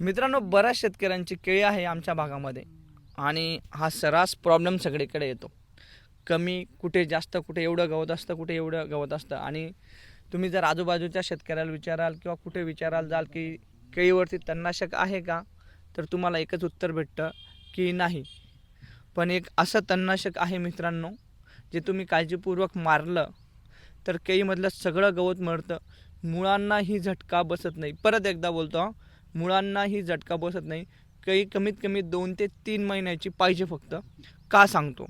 मित्रांनो बऱ्याच शेतकऱ्यांची केळी आहे आमच्या भागामध्ये आणि हा सरास प्रॉब्लेम सगळीकडे येतो. कमी कुठे जास्त कुठे एवढं गवत असतं कुठे एवढं गवत असतं. आणि तुम्ही जर आजूबाजूच्या शेतकऱ्याला विचाराल किंवा कुठे विचाराल जाल की केळीवरती तणनाशक आहे का तर तुम्हाला एकच उत्तर भेटतं की नाही. पण एक असं तणनाशक आहे मित्रांनो जे तुम्ही काळजीपूर्वक मारलं तर केळीमधलं सगळं गवत मरतं. मुळांनाही झटका बसत नाही. परत एकदा बोलतो मुळांनाही झटका बसत नाही. काही कमीत कमी दोन ते तीन महिन्याची पाहिजे फक्त. का सांगतो?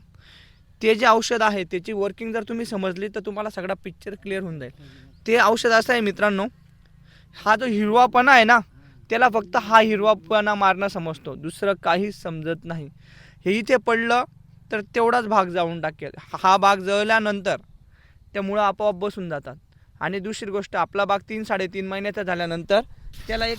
ते जे औषध आहे त्याची वर्किंग जर तुम्ही समजली तर तुम्हाला सगळा पिक्चर क्लिअर होऊन जाईल. ते औषध असं आहे मित्रांनो हा जो हिरवापणा आहे ना त्याला फक्त हा हिरवापणा मारणं समजतो. दुसरं काहीच समजत नाही. हे इथे पडलं तर तेवढाच भाग जाऊन टाकेल. हा भाग जळल्यानंतर त्या मुळं आपोआप बसून जातात. आणि दुसरी गोष्ट आपला भाग तीन साडेतीन महिन्याचा झाल्यानंतर त्याला एक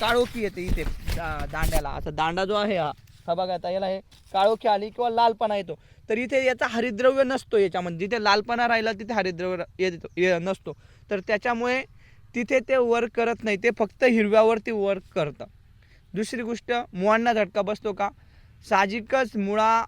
काळोखी येते इथे दांड्याला. आता दांडा जो आहे हा हा बघा आता याला हे काळोखी आली किंवा लालपणा येतो. तर इथे याचा हरिद्रव्य नसतो याच्यामध्ये. जिथे लालपणा राहिला तिथे हरिद्रव्य येतो ये नसतो. तर त्याच्यामुळे तिथे ते वर्क करत नाही. ते फक्त हिरव्यावरती वर्क करतं. दुसरी गोष्ट मुळांना झटका बसतो का? साहजिकच मुळा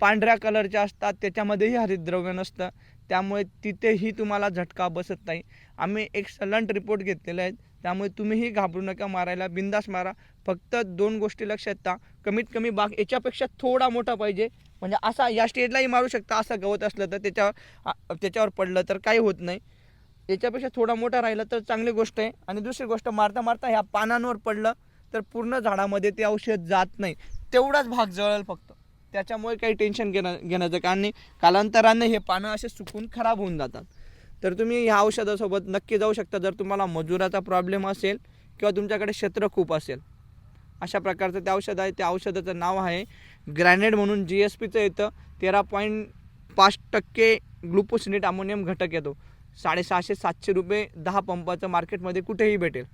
पांढऱ्या कलरच्या असतात. त्याच्यामध्येही हरिद्रव्य नसतं. त्यामुळे तिथेही तुम्हाला झटका बसत नाही. आम्ही एक सलंट रिपोर्ट घेतलेले आहेत त्यामुळे तुम्हीही घाबरू नका मारायला बिंदास मारा. फक्त दोन गोष्टी लक्षात ठेवा. कमीत कमी बाग याच्यापेक्षा थोडा मोठा पाहिजे. म्हणजे असा या स्टेजलाही मारू शकता असं गवत असलं तर त्याच्यावर त्याच्यावर पडलं तर काही होत नाही. याच्यापेक्षा थोडा मोठा राहिला तर चांगली गोष्ट आहे. आणि दुसरी गोष्ट मारता मारता ह्या पानांवर पडलं तर पूर्ण झाडामध्ये ते औषध जात नाही. तेवढाच भाग जळेल फक्त. त्याच्यामुळे काही टेन्शन घेणं घेण्याचं कारण नाही. कालांतराने हे पानं असे सुकून खराब होऊन जातात. तर तुम्ही ह्या औषधासोबत नक्की जाऊ शकता. जर तुम्हाला मजुराचा प्रॉब्लेम असेल किंवा तुमच्याकडे क्षेत्र खूप असेल अशा प्रकारचं ते औषध आहे. त्या औषधाचं नाव आहे ग्रॅनेड म्हणून जी एस पीचं येतं. तेरा पॉईंट पाच टक्के ग्लुकोसिनेट अमोनियम घटक येतो. साडेसहाशे सातशे रुपये दहा पंपाचं मार्केटमध्ये कुठेही भेटेल.